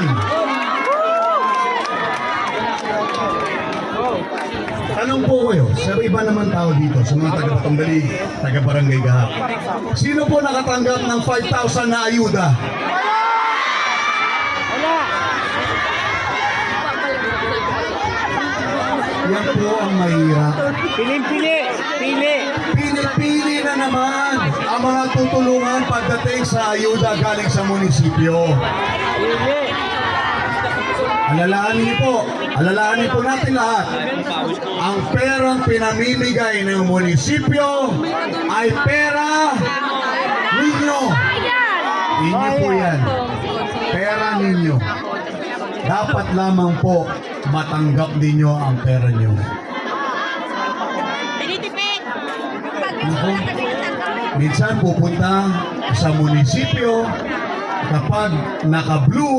yan. Tanong po kayo, sa iba naman tao dito, sa mga taga-Batanggali, taga-Barangay Gahap. Sino po nakatanggap ng 5,000 na ayuda? Yan po ang mahirap. Piling-pili! Pili! Pili-pili na naman ang mga tutulungan pagdating sa ayuda galing sa munisipyo. Pili! Alalahanin niyo po, alalahanin po natin lahat. Ang perang pinamimigay ng munisipyo ay pera ninyo. Ninyo po yan. Pera ninyo. Dapat lamang po matanggap ninyo ang pera niyo. Naku, minsan pupunta sa munisipyo kapag naka-blue